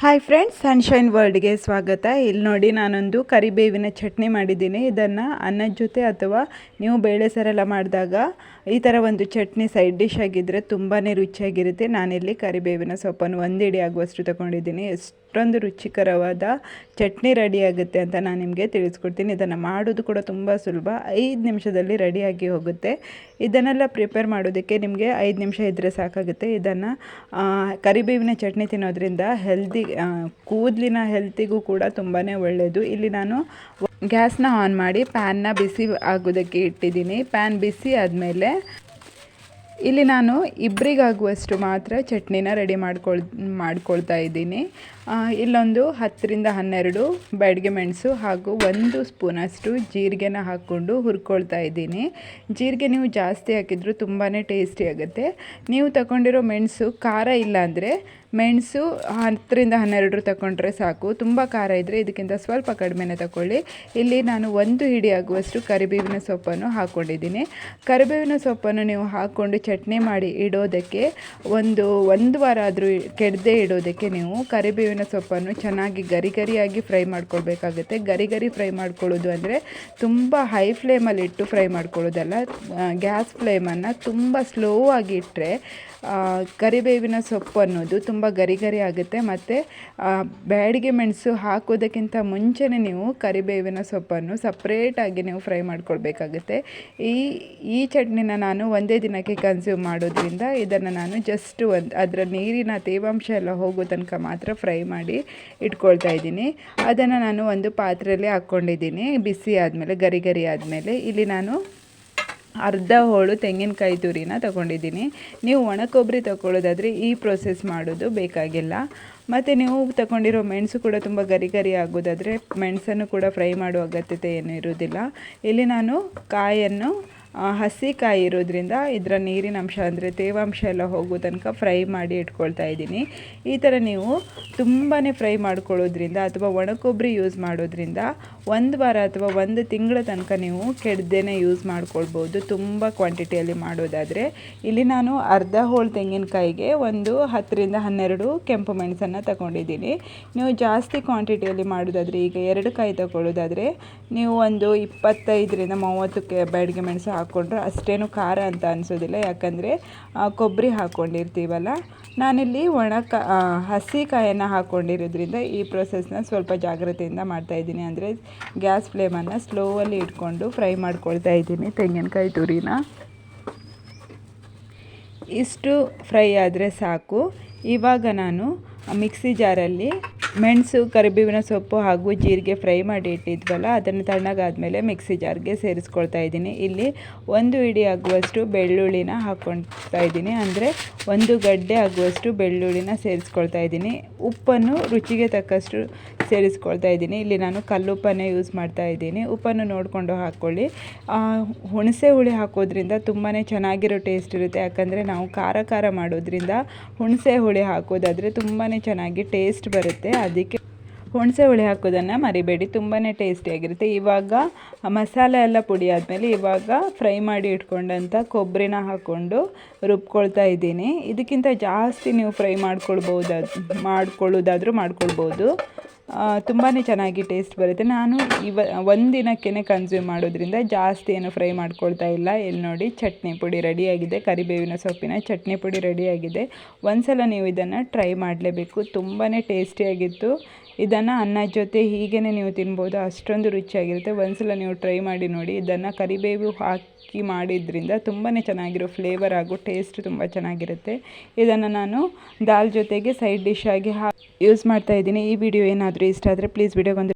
Hi friends sunshine ವರ್ಲ್ಡ್ಗೆ ಸ್ವಾಗತ. ಇಲ್ಲಿ ನೋಡಿ ನಾನೊಂದು ಕರಿಬೇವಿನ ಚಟ್ನಿ ಮಾಡಿದ್ದೀನಿ. ಇದನ್ನು ಅನ್ನದ ಜೊತೆ ಅಥವಾ ನೀವು ಬೇಳೆ ಸರೆಲ್ಲ ಮಾಡಿದಾಗ ಈ ಥರ ಒಂದು ಚಟ್ನಿ ಸೈಡ್ ಡಿಶ್ ಆಗಿದ್ದರೆ ತುಂಬಾ ರುಚಿಯಾಗಿರುತ್ತೆ. ನಾನಿಲ್ಲಿ ಕರಿಬೇವಿನ ಸೊಪ್ಪನ್ನು ಒಂದಿಡಿ ಆಗುವಷ್ಟು ತಗೊಂಡಿದ್ದೀನಿ. ಎಷ್ಟೊಂದು ರುಚಿಕರವಾದ ಚಟ್ನಿ ರೆಡಿ ಆಗುತ್ತೆ ಅಂತ ನಾನು ನಿಮಗೆ ತಿಳಿಸ್ಕೊಡ್ತೀನಿ. ಇದನ್ನು ಮಾಡೋದು ಕೂಡ ತುಂಬ ಸುಲಭ. ಐದು ನಿಮಿಷದಲ್ಲಿ ರೆಡಿಯಾಗಿ ಹೋಗುತ್ತೆ. ಇದನ್ನೆಲ್ಲ ಪ್ರಿಪೇರ್ ಮಾಡೋದಕ್ಕೆ ನಿಮಗೆ ಐದು ನಿಮಿಷ ಇದ್ದರೆ ಸಾಕಾಗುತ್ತೆ. ಇದನ್ನು ಕರಿಬೇವಿನ ಚಟ್ನಿ ತಿನ್ನೋದ್ರಿಂದ ಹೆಲ್ದಿ ಕೂದಲಿನ ಹೆಲ್ತಿಗೂ ಕೂಡ ತುಂಬಾ ಒಳ್ಳೆಯದು ಇಲ್ಲಿ ನಾನು ಗ್ಯಾಸ್ನ ಆನ್ ಮಾಡಿ ಪ್ಯಾನ್ನ ಬಿಸಿ ಆಗೋದಕ್ಕೆ ಇಟ್ಟಿದ್ದೀನಿ. ಪ್ಯಾನ್ ಬಿಸಿ ಆದಮೇಲೆ ಇಲ್ಲಿ ನಾನು ಇಬ್ಬರಿಗಾಗುವಷ್ಟು ಮಾತ್ರ ಚಟ್ನಿನ ರೆಡಿ ಮಾಡ್ಕೊಳ್, ಮಾಡ್ಕೊಳ್ತಾ ಇದ್ದೀನಿ. ಇಲ್ಲೊಂದು ಹತ್ತರಿಂದ ಹನ್ನೆರಡು ಬ್ಯಾಡಿಗೆ ಮೆಣಸು ಹಾಗೂ ಒಂದು ಸ್ಪೂನಷ್ಟು ಜೀರಿಗೆನ ಹಾಕ್ಕೊಂಡು ಹುರ್ಕೊಳ್ತಾ ಇದ್ದೀನಿ. ಜೀರಿಗೆ ನೀವು ಜಾಸ್ತಿ ಹಾಕಿದರೂ ತುಂಬಾ ಟೇಸ್ಟಿ ಆಗುತ್ತೆ. ನೀವು ತಗೊಂಡಿರೋ ಮೆಣಸು ಖಾರ ಇಲ್ಲಾಂದರೆ ಮೆಣಸು ಹತ್ತರಿಂದ ಹನ್ನೆರಡು ತಗೊಂಡ್ರೆ ಸಾಕು. ತುಂಬ ಖಾರ ಇದ್ದರೆ ಇದಕ್ಕಿಂತ ಸ್ವಲ್ಪ ಕಡಿಮೆನೇ ತಗೊಳ್ಳಿ. ಇಲ್ಲಿ ನಾನು ಒಂದು ಹಿಡಿ ಆಗುವಷ್ಟು ಕರಿಬೇವಿನ ಸೊಪ್ಪನ್ನು ಹಾಕ್ಕೊಂಡಿದ್ದೀನಿ ಕರಿಬೇವಿನ ಸೊಪ್ಪನ್ನು ನೀವು ಹಾಕ್ಕೊಂಡು ಚಟ್ನಿ ಮಾಡಿ ಇಡೋದಕ್ಕೆ ಒಂದು ಒಂದು ವಾರ ಆದರೂ ಕೆಡದೆ ಇಡೋದಕ್ಕೆ ನೀವು ಕರಿಬೇವಿನ ಸೊಪ್ಪನ್ನು ಚೆನ್ನಾಗಿ ಗರಿ ಗರಿಯಾಗಿ ಫ್ರೈ ಮಾಡ್ಕೊಳ್ಬೇಕಾಗುತ್ತೆ. ಗರಿ ಗರಿ ಫ್ರೈ ಮಾಡ್ಕೊಳ್ಳೋದು ಅಂದರೆ ತುಂಬ ಹೈ ಫ್ಲೇಮಲ್ಲಿ ಇಟ್ಟು ಫ್ರೈ ಮಾಡ್ಕೊಳ್ಳೋದಲ್ಲ. ಗ್ಯಾಸ್ ಫ್ಲೇಮನ್ನು ತುಂಬ ಸ್ಲೋ ಆಗಿ ಇಟ್ಟರೆ ಕರಿಬೇವಿನ ಸೊಪ್ಪು ಅನ್ನೋದು ತುಂಬ ಗರಿ ಗರಿ ಆಗುತ್ತೆ. ಮತ್ತು ಬ್ಯಾಡಿಗೆ ಮೆಣಸು ಹಾಕೋದಕ್ಕಿಂತ ಮುಂಚೆನೇ ನೀವು ಕರಿಬೇವಿನ ಸೊಪ್ಪನ್ನು ಸಪ್ರೇಟಾಗಿ ನೀವು ಫ್ರೈ ಮಾಡ್ಕೊಳ್ಬೇಕಾಗುತ್ತೆ. ಈ ಈ ಚಟ್ನಿನ ನಾನು ಒಂದೇ ದಿನಕ್ಕೆ ಕನ್ಸ್ಯೂಮ್ ಮಾಡೋದ್ರಿಂದ ಇದನ್ನು ನಾನು ಜಸ್ಟ್ ಒಂದು, ಅದರ ನೀರಿನ ತೇವಾಂಶ ಎಲ್ಲ ಹೋಗೋ ತನಕ ಮಾತ್ರ ಫ್ರೈ ಮಾಡಿ ಇಟ್ಕೊಳ್ತಾ ಇದ್ದೀನಿ. ಅದನ್ನು ನಾನು ಒಂದು ಪಾತ್ರೆಯಲ್ಲಿ ಹಾಕ್ಕೊಂಡಿದ್ದೀನಿ. ಬಿಸಿ ಆದಮೇಲೆ, ಗರಿ ಗರಿ ಆದಮೇಲೆ. ಇಲ್ಲಿ ನಾನು ಅರ್ಧ ಹೋಳು ತೆಂಗಿನಕಾಯಿ ತುರಿನ ತಗೊಂಡಿದ್ದೀನಿ. ನೀವು ಒಣ ಕೊಬ್ಬರಿ ತಗೊಳ್ಳೋದಾದರೆ ಈ ಪ್ರೊಸೆಸ್ ಮಾಡೋದು ಬೇಕಾಗಿಲ್ಲ. ಮತ್ತು ನೀವು ತಗೊಂಡಿರೋ ಮೆಣಸು ಕೂಡ ತುಂಬ ಗರಿ ಗರಿ ಆಗೋದಾದರೆ ಮೆಣಸನ್ನು ಕೂಡ ಫ್ರೈ ಮಾಡುವ ಅಗತ್ಯತೆ ಏನೂ ಇರೋದಿಲ್ಲ ಇಲ್ಲಿ ನಾನು ಕಾಯನ್ನು ಹಸಿ ಕಾಯಿ ಇರೋದ್ರಿಂದ ಇದರ ನೀರಿನ ಅಂಶ ಅಂದರೆ ತೇವಾಂಶ ಎಲ್ಲ ಹೋಗೋ ತನಕ ಫ್ರೈ ಮಾಡಿ ಇಟ್ಕೊಳ್ತಾ ಇದ್ದೀನಿ. ಈ ಥರ ನೀವು ತುಂಬಾ ಫ್ರೈ ಮಾಡ್ಕೊಳ್ಳೋದ್ರಿಂದ ಅಥವಾ ಒಣಕೊಬ್ಬರಿ ಯೂಸ್ ಮಾಡೋದ್ರಿಂದ ಒಂದು ವಾರ ಅಥವಾ ಒಂದು ತಿಂಗಳ ತನಕ ನೀವು ಕೆಡ್ದೇ ಯೂಸ್ ಮಾಡ್ಕೊಳ್ಬೋದು ತುಂಬ ಕ್ವಾಂಟಿಟಿಯಲ್ಲಿ ಮಾಡೋದಾದರೆ. ಇಲ್ಲಿ ನಾನು ಅರ್ಧ ಹೋಳು ತೆಂಗಿನಕಾಯಿಗೆ ಒಂದು ಹತ್ತರಿಂದ ಹನ್ನೆರಡು ಕೆಂಪು ಮೆಣಸನ್ನು ತಗೊಂಡಿದ್ದೀನಿ. ನೀವು ಜಾಸ್ತಿ ಕ್ವಾಂಟಿಟಿಯಲ್ಲಿ ಮಾಡೋದಾದರೆ ಈಗ ಎರಡು ಕಾಯಿ ತಗೊಳ್ಳೋದಾದರೆ ನೀವು ಒಂದು ಇಪ್ಪತ್ತೈದರಿಂದ ಮೂವತ್ತು ಕೆ ಬ್ಯಾಡಿಗೆ ಮೆಣಸು ಹಾಕ್ಕೊಂಡ್ರೆ ಅಷ್ಟೇನು ಖಾರ ಅಂತ ಅನಿಸೋದಿಲ್ಲ. ಯಾಕಂದರೆ ಕೊಬ್ಬರಿ ಹಾಕ್ಕೊಂಡಿರ್ತೀವಲ್ಲ ನಾನಿಲ್ಲಿ ಒಣ ಕ ಹಸಿ ಕಾಯನ್ನು ಹಾಕ್ಕೊಂಡಿರೋದ್ರಿಂದ ಈ ಪ್ರೊಸೆಸ್ನ ಸ್ವಲ್ಪ ಜಾಗ್ರತೆಯಿಂದ ಮಾಡ್ತಾಯಿದ್ದೀನಿ ಅಂದರೆ, ಗ್ಯಾಸ್ ಫ್ಲೇಮನ್ನು ಸ್ಲೋವಲ್ಲಿ ಇಟ್ಕೊಂಡು ಫ್ರೈ ಮಾಡ್ಕೊಳ್ತಾ ಇದ್ದೀನಿ ತೆಂಗಿನಕಾಯಿ ತುರಿನ. ಇಷ್ಟು ಫ್ರೈ ಆದರೆ ಸಾಕು. ಇವಾಗ ನಾನು ಮಿಕ್ಸಿ ಜಾರಲ್ಲಿ ಮೆಣಸು, ಕರಿಬೇವಿನ ಸೊಪ್ಪು ಹಾಗೂ ಜೀರಿಗೆ ಫ್ರೈ ಮಾಡಿ ಇಟ್ಟಿದ್ವಲ್ಲ, ಅದನ್ನು ತಣ್ಣಗಾದಮೇಲೆ ಮಿಕ್ಸಿ ಜಾರ್ಗೆ ಸೇರಿಸ್ಕೊಳ್ತಾ ಇದ್ದೀನಿ. ಇಲ್ಲಿ ಒಂದು ಇಡಿ ಆಗುವಷ್ಟು ಬೆಳ್ಳುಳ್ಳಿನ ಹಾಕ್ಕೊಳ್ತಾ ಇದ್ದೀನಿ. ಅಂದರೆ ಒಂದು ಗಡ್ಡೆ ಆಗುವಷ್ಟು ಬೆಳ್ಳುಳ್ಳಿನ ಸೇರಿಸ್ಕೊಳ್ತಾ ಇದ್ದೀನಿ. ಉಪ್ಪನ್ನು ರುಚಿಗೆ ತಕ್ಕಷ್ಟು ಸೇರಿಸ್ಕೊಳ್ತಾ ಇದ್ದೀನಿ. ಇಲ್ಲಿ ನಾನು ಕಲ್ಲುಪ್ಪನ್ನೇ ಯೂಸ್ ಮಾಡ್ತಾ ಇದ್ದೀನಿ. ಉಪ್ಪನ್ನು ನೋಡಿಕೊಂಡು ಹಾಕ್ಕೊಳ್ಳಿ. ಹುಣಸೆ ಹುಳಿ ಹಾಕೋದ್ರಿಂದ ತುಂಬಾ ಚೆನ್ನಾಗಿರೋ ಟೇಸ್ಟ್ ಇರುತ್ತೆ. ಯಾಕಂದರೆ ನಾವು ಖಾರ ಖಾರ ಮಾಡೋದ್ರಿಂದ ಹುಣಸೆ ಹುಳಿ ಹಾಕೋದಾದರೆ ತುಂಬಾ ಚೆನ್ನಾಗಿ ಟೇಸ್ಟ್ ಬರುತ್ತೆ. ಅದಕ್ಕೆ ಹುಣಸೆ ಹುಳಿ ಹಾಕೋದನ್ನು ಮರಿಬೇಡಿ. ತುಂಬಾ ಟೇಸ್ಟಿಯಾಗಿರುತ್ತೆ ಇವಾಗ ಮಸಾಲೆ ಎಲ್ಲ ಪುಡಿ ಆದಮೇಲೆ ಇವಾಗ ಫ್ರೈ ಮಾಡಿ ಇಟ್ಕೊಂಡಂಥ ಕೊಬ್ಬರಿನ ಹಾಕ್ಕೊಂಡು ರುಬ್ಕೊಳ್ತಾ ಇದ್ದೀನಿ. ಇದಕ್ಕಿಂತ ಜಾಸ್ತಿ ನೀವು ಫ್ರೈ ಮಾಡ್ಕೊಳ್ಬೋದಾದ, ಮಾಡ್ಕೊಳ್ಳೋದಾದರೂ ಮಾಡ್ಕೊಳ್ಬೋದು. ತುಂಬಾ ಚೆನ್ನಾಗಿ ಟೇಸ್ಟ್ ಬರುತ್ತೆ. ನಾನು ಇವ ಒಂದಿನಕ್ಕೇ ಕನ್ಸ್ಯೂಮ್ ಮಾಡೋದ್ರಿಂದ ಜಾಸ್ತಿ ಏನು ಫ್ರೈ ಮಾಡ್ಕೊಳ್ತಾ ಇಲ್ಲ. ಇಲ್ಲಿ ನೋಡಿ, ಚಟ್ನಿ ಪುಡಿ ರೆಡಿಯಾಗಿದೆ ಕರಿಬೇವಿನ ಸೊಪ್ಪಿನ ಚಟ್ನಿ ಪುಡಿ ರೆಡಿಯಾಗಿದೆ ಒಂದು ಸಲ ನೀವು ಇದನ್ನು ಟ್ರೈ ಮಾಡಲೇಬೇಕು. ತುಂಬಾ ಟೇಸ್ಟಿಯಾಗಿತ್ತು ಇದನ್ನು ಅನ್ನ ಜೊತೆ ಹೀಗೇ ನೀವು ತಿನ್ಬೋದು. ಅಷ್ಟೊಂದು ರುಚಿಯಾಗಿರುತ್ತೆ. ಒಂದ್ಸಲ ನೀವು ಟ್ರೈ ಮಾಡಿ ನೋಡಿ. ಇದನ್ನು ಕರಿಬೇವು ಹಾಕಿ ಮಾಡಿದ್ರಿಂದ ತುಂಬಾ ಚೆನ್ನಾಗಿರೋ ಫ್ಲೇವರ್ ಹಾಗೂ ಟೇಸ್ಟ್ ತುಂಬ ಚೆನ್ನಾಗಿರುತ್ತೆ. ಇದನ್ನು ನಾನು ದಾಲ್ ಜೊತೆಗೆ ಸೈಡ್ ಡಿಶ್ ಆಗಿ ಹಾ ಯೂಸ್ ಮಾಡ್ತಾ ಇದ್ದೀನಿ. ಈ ವಿಡಿಯೋ ಏನಾದರೂ ಇಷ್ಟ ಆದರೆ ಪ್ಲೀಸ್ ವಿಡಿಯೋಗೊಂದು